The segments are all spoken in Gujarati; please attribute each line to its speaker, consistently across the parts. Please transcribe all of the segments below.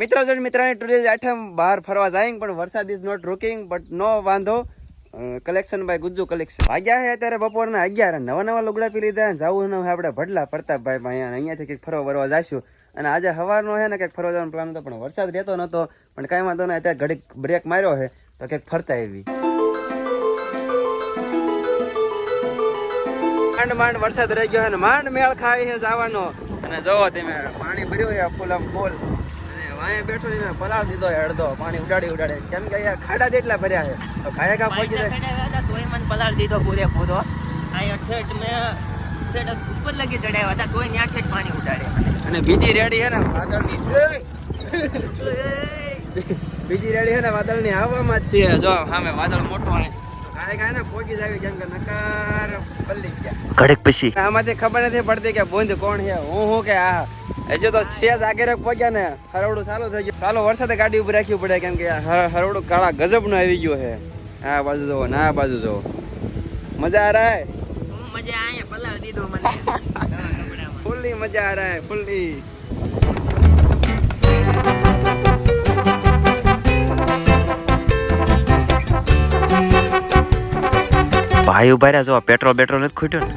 Speaker 1: મિત્રો જણ મિત્રાને ટુડે આઠમ બહાર ફરવા જાય, પણ વરસાદ is not rocking but no વાંધો. કલેક્શન બાય ગુજ્જુ કલેક્શન વાગ્યા છે અત્યારે બપોરના અગિયાર, નવા નવા લુગડા પી લીધા જવું ને આપણે ભડલા પ્રતાપભાઈ ભાઈ અહીંયાથી કંઈક ફરવા ફરવા જઈશું અને આજે સવારનો છે ને કંઈક ફરવા જવાનો પ્લાન હતો, પણ વરસાદ રહેતો નહોતો. પણ કાંઈ વાંધો નહીં, અત્યારે ઘડીક બ્રેક માર્યો છે, તો કંઈક ફરતા એવી માંડ માંડ વરસાદ રહી ગયો છે ને માંડ મેળ ખાય છે જવાનો. અને જોવો તમે, પાણી ભર્યું છે ફૂલ આમ ફૂલ. વાંહે બેઠો છે ને પલાળ દીધો અડધો પાણી ઉડાડી ઉડાડે. કેમ કે અહીંયા ખાડા જેટલા ભર્યા છે. તો ખાયા કા પહોંચી જાય.
Speaker 2: તોય મને પલાળ દીધો પૂરેપૂરો. અહીંયા ઠેઠ મેં ઠેઠ ઉપર લગી ચડાવ્યા હતા તોય ત્યાં ઠેઠ પાણી ઉડાડે.
Speaker 1: અને બીજી રેડી છે ને વાદળની. બીજી રેડી છે ને વાદળની આવવામાં જ છે જો સામે વાદળ મોટો હોય કાંઈ કાંઈ ને પહોંચી જાય કેમ કે નકાર પલ્લી ગયા.
Speaker 2: પછી.
Speaker 1: આમાંથી ખબર નથી પડતી કે બુંદ કોણ છે. હું હું કે આ હજુ તો છે જ આગળ પહોંચ્યા ને. હરવડું ચાલુ થઈ ગયું. ચાલો વરસાદે ગાડી ઉપર રાખવી પડે કેમ કે હરવડું કાળા ગજબ નો આવી ગયો છે. આ બાજુ જોવો ના, આ બાજુ જોવો મજા આ રહે
Speaker 2: મજા આયા પલાળ દીધો મને
Speaker 1: ફૂલ્લી મજા આ રહે ફૂલ્લી.
Speaker 2: ભાઈ ઊભા રહ્યા જો પેટ્રોલ પેટ્રોલ નથી ખૂટ્યો ને?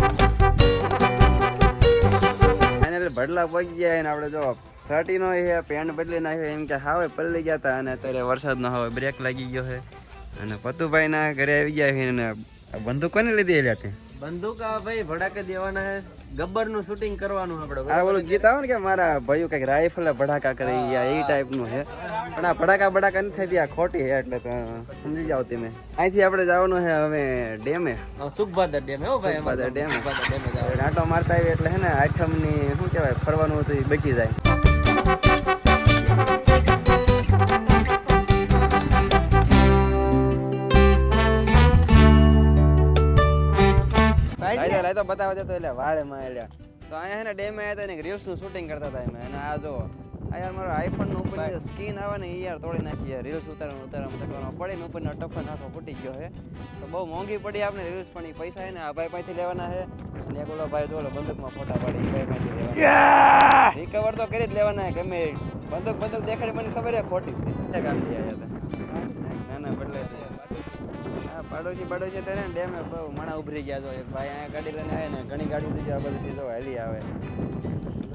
Speaker 1: ભડલા પગી ગયા અને આપણે જો શર્ટી નો છે પેન્ટ બદલી નાખ્યો, એમ કે હાવે પલળી ગયા હતા અને અત્યારે વરસાદ નો હવે બ્રેક લાગી ગયો છે. અને પતુભાઈ ના ઘરે આવી ગયા છે અને બંદૂક કોને લીધી એટલે તે
Speaker 3: બંદૂક આ ભાઈ ભડાકે દેવાના હે. ગબ્બરનું શૂટિંગ કરવાનું આપણે
Speaker 1: આ ઓલું ગીત આવે ને કે મારા ભાઈઓ કંઈક રાઇફલ ભડાકા કરી ગયા એ ટાઈપનું હે. પણ આ ભડાકા ભડાકા નથી થતી આ ખોટી હે એટલે સમજી જાવ તમે. અહીંથી આપણે જવાનું છે હવે ડેમે.
Speaker 3: સુખભાદર ડેમ હો ભાઈ
Speaker 1: સુખભાદર ડેમે. આંટો મારતા આવી એટલે હે ને આઠમની શું કહેવાય ફરવાનું હતું એ બચી જાય. તો બતાવવા દેતો એટલે વાળે માં એલ્યા તો અહીંયા ને ડેમે આવ્યા હતા ને રીલ્સનું શૂટિંગ કરતા હતા એમ. અને આ જો આ યાર મારો આઈફોન નો ઉપર સ્કીન આવે ને એ યાર તોડી નાખી યાર. રીલ્સ ઉતારવાનું ઉતારવામાં કરવાનો પડે ને ઉપર ટપકો નાખો ફૂટી ગયો છે. તો બહુ મોંઘી પડી આપણે રીલ્સ પણ એ પૈસા છે ને આ ભાઈ પાસેથી લેવાના છે. અને એક ઓલો ભાઈ જોડે બંદૂકમાં ફોટા પાડી ભાઈ પાસેથી લેવાના રિકવર તો કરી જ લેવાના છે ગમે. બંદૂક બંદૂક દેખાડી મને ખબર છે ખોટી. છે કામ થયા હતા ના ના બદલે પાડોશી પાડોશી ત્યારે ને ડેમે બહુ માણા ઉભરી ગયા જો એક ભાઈ અહીંયા ગાડી લઈને આવે ને ઘણી ગાડી બીજી આ બાજુથી જો હેલી આવે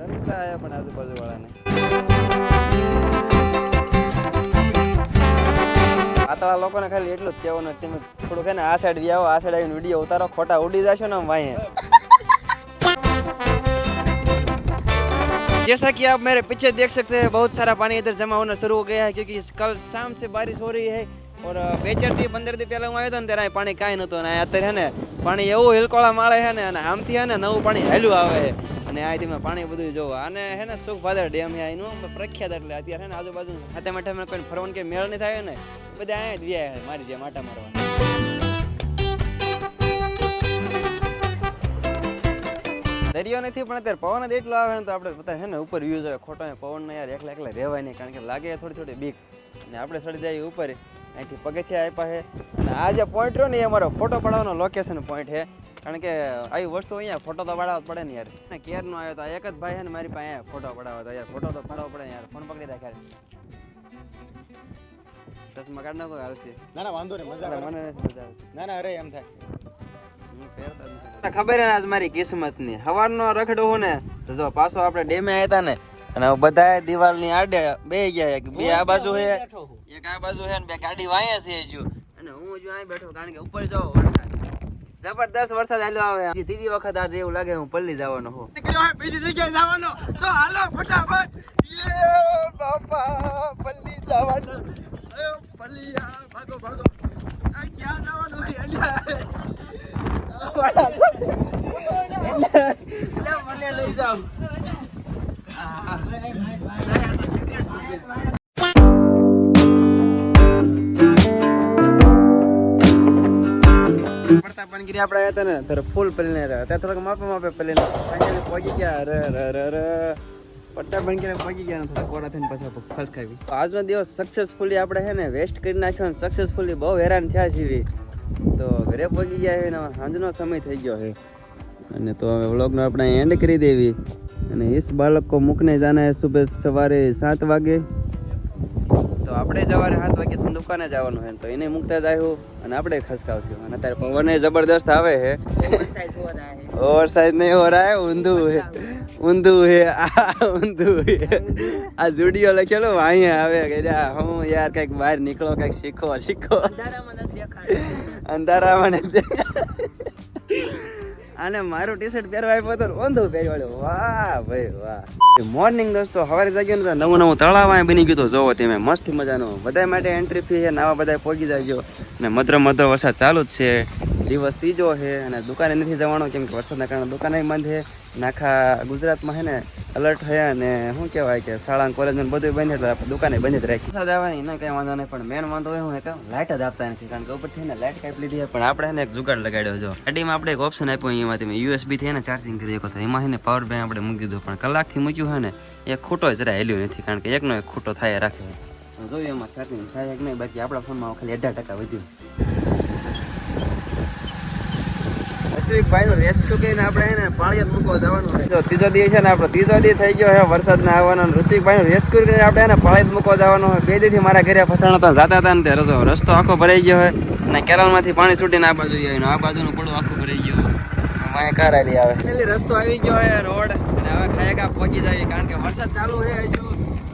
Speaker 1: રમતા આવ્યા પણ આજુબાજુ વાળાને આતળા લોકોને ખાલી એટલું જ કહેવાનું કે તમે થોડુંક છે ને આ સાઈડ આવો આ સાઈડ આવીને વિડીયો ઉતારો ખોટા ઉડી જશો ને આમ વાંહે जैसा कि आप मेरे पीछे देख सकते हैं बहुत सारा पानी इधर जमा होना शुरू हो गया है क्योंकि कल शाम से बारिश हो रही है और બે ચારથી પંદરથી પહેલા હું આવ્યો હતો ને ત્યારે પાણી કાંઈ નહોતું અને અત્યારે છે ને, પાણી એવું હિલકોળા માળે છે ને, અને આમથી હે ને નવું પાણી હેલું આવે છે. અને આ મેં પાણી બધું જોવા. અને હે ને, સુખભાદર ડેમ છે એનું પ્રખ્યાત એટલે અત્યારે હે ને આજુબાજુ હાથે માટે મને કોઈ ફરવાનું કે મેળ નહીં થાય ને, બધા અહીંયા જ વ્યાય મારી જે માટા મારવા. દરિયો નથી, પણ અત્યારે પવન જ એટલો આવે ને તો આપણે બધા છે ને ઉપર વ્યૂ જોઈએ ખોટો પવન ને યાર એકલા એકલા રહેવાય નહીં, કારણ કે લાગે થોડી થોડી બીક. અને આપણે ચડી જઈએ ઉપર. અહીંથી પગથિયા આપ્યા છે. અને આ જે પોઈન્ટ રહ્યો ને એ અમારો ફોટો પાડવાનો લોકેશન પોઈન્ટ છે. કારણ કે આવી વસ્તુ અહીંયા ફોટો તો પાડવા જ પડે ને યાર. ને કેરનો આવ્યો તો એક જ ભાઈ છે ને મારી પાસે અહીંયા ફોટો પડાવવા તો યાર. ફોટો તો પાડવો પડે યાર. ફોન પકડી રાખ્યા ચશ્મા કાઢ નાખો હાલશે
Speaker 3: ના ના વાંધો નહીં મજા
Speaker 1: મને મજા આવે.
Speaker 3: ના ના અરે એમ થાય.
Speaker 1: ખબર આજ મારી કિસ્મતની હવારનો રખડો હું ને તો જો પાછો આપણે ડેમે આવ્યા હતા ને અને બધા દિવાલની આડે બે ગયા એક બે આ બાજુ છે. એક આ બાજુ છે ને બે ગાડી વાયા છે હજુ. અને હું જો અહીં બેઠો કારણ કે ઉપર જાવ વરસાદ. જબરદસ્ત વરસાદ આલ્યો આવે. ત્રીજી વખત આ એવું લાગે હું પલ્લી જવાનો હો બીજી જગ્યાએ જવાનો. તો હાલો ફટાફટ. યે બાપા પલ્લી જવાનો. અયો પલ્લી આ ભાગો ભાગો. આ ક્યાં જવાનું? છે અલ્યા. મને લઈ જાઓ. પડતા પાનગીરી આપણે આવ્યા હતા ને, ત્યારે ફૂલ પલીને હતા. થોડાક માપે માપે પલીને પહોંચી ગયા. ર ર પટ્ટા બનકીને પહોંચી ગયા ને થોડા કોરા થઈને પાછા ફસ ખાવી. આજનો દિવસ સક્સેસફુલી આપણે છે ને વેસ્ટ કરી નાખ્યો ને સક્સેસફુલી બહુ હેરાન થયા છીએ તો ઘરે પહોંચી ગયા છે સાંજનો સમય થઈ ગયો છે. અને તો હવે વ્લોગનો આપણે એન્ડ કરી દેવી. અને इस बालक को मुकने जाना है सुबह सवारे सात वागे આપણે જવારે સાત વાગે દુકાને જવાનું છે તો એને મૂકતા જ આવ્યું અને આપણે ખસકાવશું અને અત્યારે પવન જબરદસ્ત આવે છે
Speaker 2: ઓવરસાઇઝ હો रहा है
Speaker 1: ઓવર સાઈઝ નહીં હો રહા હે ઊંધું હે ઊંધું હે આ ઊંધું હે આ જુડિયો લખેલો અહીંયા આવે કે જા, હું યાર કઈક બહાર નીકળો કઈક શીખો શીખો
Speaker 2: અંધારામાં નથી દેખાતું
Speaker 1: અંધારામાં ને અને મારું ટી શર્ટ પહેરવા આપ્યો તો ઓંધો પહેરવાડ્યો વાહ ભાઈ, વાહ. મોર્નિંગ દોસ્તો, સવારે જાગ્યો ને નવું નવું તળાવ અહીંયા બની ગયું તો જોવો તમે, મસ્ત મજાનું. બધા માટે એન્ટ્રી ફી છે નાવા બધા પહોંચી જાજો. અને મધ્ર મધ્ર વરસાદ ચાલુ જ છે. દિવસ ત્રીજો છે અને દુકાને નથી જવાનું, કેમ કે વરસાદના કારણે દુકાને બંધ છે. નાખા ગુજરાતમાં છે ને અલર્ટ છે અને શું કહેવાય કે શાળા કોલેજ બધું બંધ એટલે આપણે દુકાને બંધ જ રાખી વરસાદ આવવાની એને કંઈ વાંધો નહીં, પણ મેન વાંધો એ હું કે લાઇટ જ આપતા નથી, કારણ કે ઉપરથી ને લાઇટ કાપી લીધી પણ આપણે એને એક જુગાડ લગાડ્યો જો ગાડીમાં આપણે એક ઓપ્શન આપ્યો અહીંયામાં મેં યુએસબી થી એને ચાર્જિંગ કરી શકો તો એમાં છે ને પાવર બેંક આપણે મૂકી દીધું, પણ કલાકથી મૂક્યું હોય ને, એ ખોટો જરા હેલ્યું નથી, કારણ કે એકનો એક ખોટો થાય રાખે. જોઈએ એમાં ચાર્જિંગ થાય કે નહીં, બાકી આપણા ફોનમાં ખાલી અઢાર ટકા વધ્યું. ભાઈ નું રેસ્ક્યુ આપણે એને પાળિયાદ મૂકવા જવાનું છે. ત્રીજો દિવસ છે ને આપણો ત્રીજો થઈ ગયો છે વરસાદના આવવાનો ઋતિકભાઈ નું રેસ્ક્યુ કરીને આપણે પાળિયાદ મૂકવા જવાનું હોય બે દીથી મારા ઘરે ફસાણા જાતા ને રસ્તો રસ્તો આખો ભરાઈ ગયો હોય અને કેરળમાંથી પાણી છૂટીને આ બાજુ આવ્યું આ બાજુનું પડું આખું ભરાઈ ગયું. માય કાર આલી આવે. છેલ્લી રસ્તો આવી ગયો છે રોડ અને હવે ખાયકા પહોંચી જાય કારણ કે વરસાદ ચાલુ છે હજુ.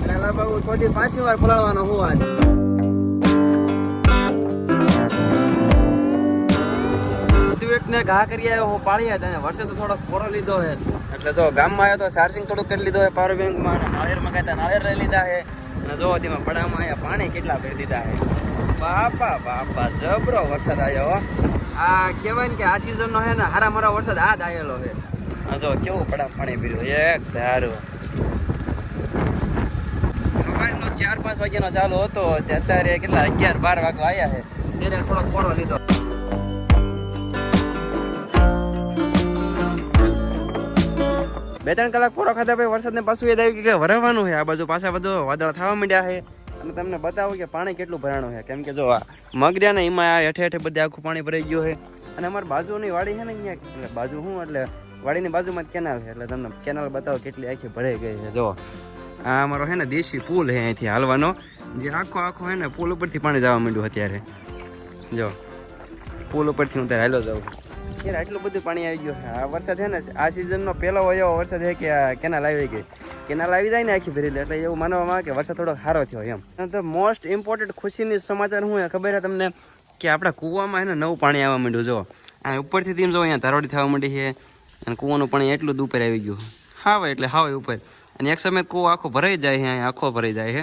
Speaker 1: અને લગભગ પાછી વાર પલાળવાનો હું આજ ને ઘા કરી આવ્યો, હું પાળી અને વર્ષે તો થોડોક પોરો લીધો છે. એટલે જો ગામમાં આવ્યો તો ચાર્જિંગ થોડુંક કરી લીધો છે પાવર બેંકમાં અને નાળિયેરમાં કહેતા નાળિયેર લઈ લીધા છે. અને જો તેમાં પડામાં આવ્યા પાણી કેટલા ભરી દીધા છે. બાપા બાપા, જબરો વરસાદ આવ્યો. આ કહેવાય ને કે આ સિઝનનો છે ને, હારા મારા વરસાદ આ જ આવેલો છે. આ જો કેવું પડા પાણી પીર્યું એક ધારું. સવારનો ચાર પાંચ વાગ્યાનો ચાલુ હતો, અત્યારે કેટલા અગિયાર બાર વાગવા આવ્યા છે. ત્યારે થોડોક પોરો લીધો. બે ત્રણ કલાક પૂરો ખાધા પછી વરસાદને પાછું યાદ આવ્યું કે વરવાનું છે. આ બાજુ પાછા બધો વાદળ થવા માંડ્યા છે. અને તમને બતાવું કે પાણી કેટલું ભરાણું છે. કેમ કે જો મગર્યા ને એમાં હેઠે હેઠે બધે આખું પાણી ભરાઈ ગયું છે. અને અમારી બાજુની વાડી છે ને અહીંયા, એટલે બાજુ શું એટલે વાડીની બાજુમાં જ કેનાલ છે. એટલે તમને કેનાલ બતાવો કેટલી આખી ભરાઈ ગઈ છે. જો, આ અમારો છે ને દેશી પુલ છે અહીંથી હાલવાનો. જે આખો આખો છે ને પુલ ઉપરથી પાણી જવા માંડ્યું અત્યારે. જો, પુલ ઉપરથી હું ત્યારે હાલો જાઉં યાર, આટલું બધું પાણી આવી ગયું. આ વરસાદ છે ને, આ સિઝનનો પહેલો એવો વરસાદ છે કે કેનાલ આવી ગઈ. કેનાલ આવી જાય ને આખી ભરેલી, એટલે એવું માનવામાં આવે કે વરસાદ થોડો સારો થયો એમ. તો મોસ્ટ ઇમ્પોર્ટન્ટ ખુશીની સમાચાર હું ખબર છે તમને કે આપણા કૂવામાં એને નવું પાણી આવવા માંડ્યું જો આ ઉપરથી તેમ જો અહીંયા ધારોડી થવા માંડી છે. અને કૂવાનું પાણી એટલું જ ઉપર આવી ગયું. હાવે એટલે હાવે ઉપર. અને એક સમય કૂવો આખો ભરાઈ જાય છે આખો ભરાઈ જાય છે.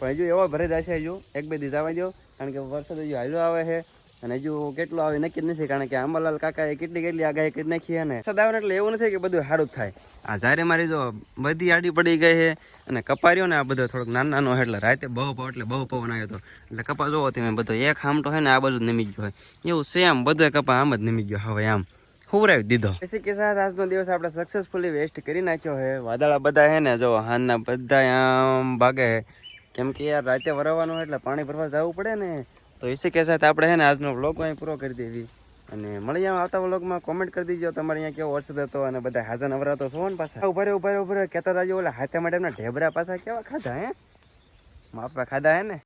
Speaker 1: પણ હજુ એવો ભરાઈ જાય છે હજુ. એક બે દિવસ આવવા દો કારણ કે વરસાદ હજુ હાલ્યો આવે છે. અને હજુ કેટલો આવે નક્કી નથી કારણ કે આંબાલાલ કાકાએ કેટલી કેટલી આગાહી કરી નાખી અને ને. વરસાદ એટલે એવું નથી કે બધું સારું થાય. આ જ્યારે મારી જો બધી આડી પડી ગઈ છે અને કપાર્યો ને આ બધો થોડોક નાનો નાનો એટલે રાતે બહુ પવ એટલે બહુ પવન આવ્યો હતો. એટલે કપા જોવો તમે બધો એક હામટો હોય ને આ બાજુ નમી ગયો હોય. એવું સેમ બધો કપા આમ જ નમી ગયો હવે આમ. હુવરાવી દીધો. એસી કે સાથ આજનો દિવસ આપણે સક્સેસફુલી વેસ્ટ કરી નાખ્યો છે. વાદળા બધા હે ને જો હાનના બધા આમ ભાગે કેમ કે યાર રાતે વરવાનું એટલે પાણી ભરવા જવું પડે ને. તો એસી કે સાથે આપણે છે ને આજનો વ્લોગ અહીં પૂરો કરી દેવી અને મળી આમ આવતા વ્લોગમાં કોમેન્ટ કરી દીજો. તમારે અહીંયા કેવો વરસાદ હતો અને બધા હાજર નવરા તો છો ને પાછા? ઊભા રે ઊભા ઊભા કહેતા રાજો ઓલા હાથે માટે ઢેબરા પાછા કેવા ખાધા, હે? માપા ખાધા, હે ને?